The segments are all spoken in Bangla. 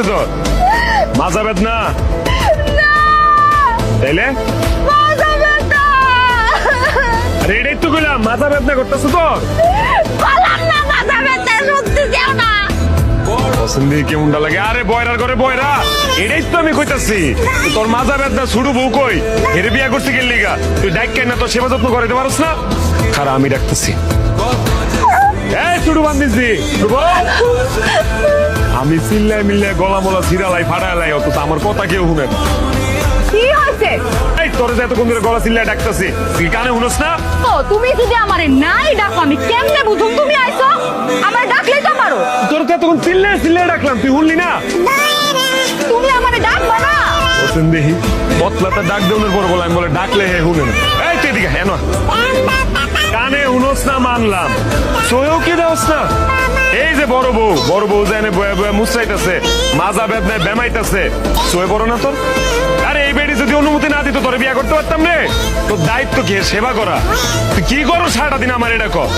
হয়েছে তোর? মাজা বেদনা তাইলে? আরে এটাই তো কইলাম, মাথা বেদনা করতেছে তোর। লাগে? আরে ঘরে তো আমি তোর মাজা ছুড়ু বউ কই? বিয়া গা তুই ডাক সেবা যত্ন না? খারা, আমি ডাকতেছি। আমি চিল্লাই মিল্লাই গলা মলা ছিড়ালাই ফাড়ালাই অত আমার কথা কেউ শুনে না। কি হয়েছে? এই তোর যে এতক্ষণ ধরে গলা চিল্লাই ডাকতেছি তুই কানে শুনস না? ও তুমি যদি আমারে নাই ডাকো আমি কেমনে বুঝুম? তুমি আইছো আমার ডাকলেই তো পারো। তোর তো এতক্ষণ চিল্লাই চিল্লাই ডাকলাম তুই শুনলি না? তুমি আমারে ডাকবা না। ওসেন দেখি পতলাটা ডাক দেওয়ার পর বলে আমি বলে ডাকলে হে শুনে না। এদিকে হ্যাঁ কানে শুনোস না মানলাম। সয়েও কি দেওস না এই যে বড় বউ বড় বউ এনে বয়ে বয়ে মুসরাইতেছে মাজা বেদনায় বেমাইতেছে। সয়ে বড় না তোর? আরে এই বেডি যদি অনুমতি না দিত তোরে বিয়া করতে পারতাম রে তোর দায়িত্ব কি? সেবা করা। তুই কি করো সারাটা দিন আমার এটা কর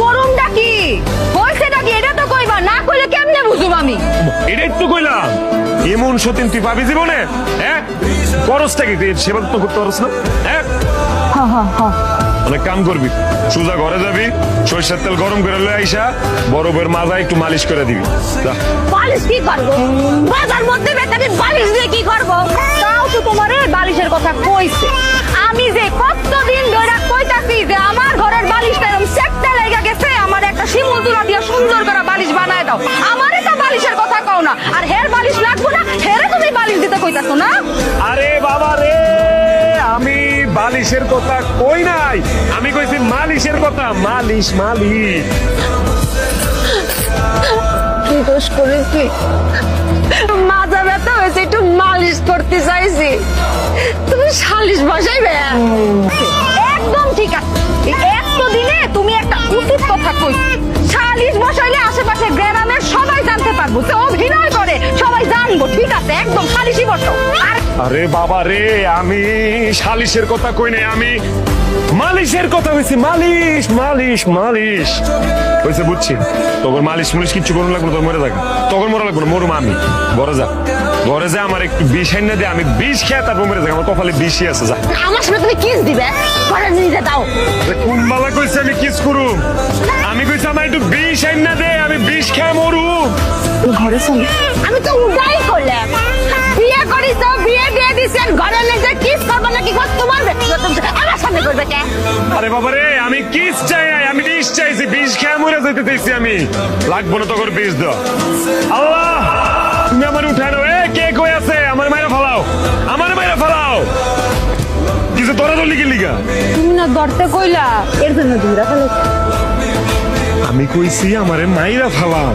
করুম ডাকি হয়েছে ডাকি এটা তো কইবা না কইলে কেমনে বুঝুম আমি? এটাই তো কইলাম। এমন সতীন তুই পাবি জীবনে হ্যাঁ করসটা কি তুই সেবা তো করতে পারস না? হ্যাঁ? অনেক কাম করবি সুজা ঘরে যাবি সরিষার তেল গরম করে লয়ে আইসা বউয়ের মাজা একটু মালিশ করে দিবি। যা। বালিশ কি করব? বাজার মধ্যে বেতাবি বালিশ দিয়ে কি করব? তাও তো তোমারে বালিশের কথা কইছে। আমি যে কতদিন ধরে কইতাছি যে আমার ঘরের বালিশটা এরকম সেকটা লেগে গেছে আমার একটা শিমুল তুলা দিয়ে সুন্দর করে বালিশ বানায় দাও। আমারে তো বালিশের কথা কও না। আর হের বালিশের কথা কই নাই? আমি কইছি মালিশের কথা। মালিশ মালিশ। কি দোষ করেছি মাজা ব্যথা হয়েছে একটু মালিশ করতে চাইছি। তুমি সালিশ বসাইবে? আর বাবা রে আমি সালিশের কথা কই নাই আমি মালিশের কথা কইছি মালিশ মালিশ মালিশ। কইছে বুঝছি। তোর মালিশ মুলিশ কিচ্ছু করুন লাগল তোর মরে থাকে তখন মরে লাগল না, মরুম আমি। ঘরে যা। ঘরে যা আমার একটু বিষ এনে দে আমি বিষ খেয়ে তারপর মরে যাক আমার কপালে বিষই আছে যা। আমার সাথে তুমি কিস দিবে? ঘরে নিয়ে দাও। কোন বালা কইছে আমি কিস করুম? আমি কইছি আমার একটু বিষ এনে দে আমি বিষ খেয়ে মরুম। ঘরে চলে। আমি তো উদাই করলাম। বিয়ে বিয়ে দিয়ে দিছেন ঘরে নিয়ে কিস করব নাকি ঘর তোমার ব্যক্তিগত আমার সামনে করবে কে? আরে বাবা রে আমি কিস চাই নাই, আমি বিষ চাইছি বিষ খেয়ে মরে যেতে চাইছি আমি। লাগবো না তোর বিষ দাও আল্লাহ তুমি আমার এ কে কই আছে? আমার মায়েরা ফালাও। আমার মায়েরা ফালাও। কিছু তোরা তো লিখে লিখা তুমি না ধরতে কইলা। এর জন্য তুমি রাখা আমি কইছি আমারে মাইরা ফালাও।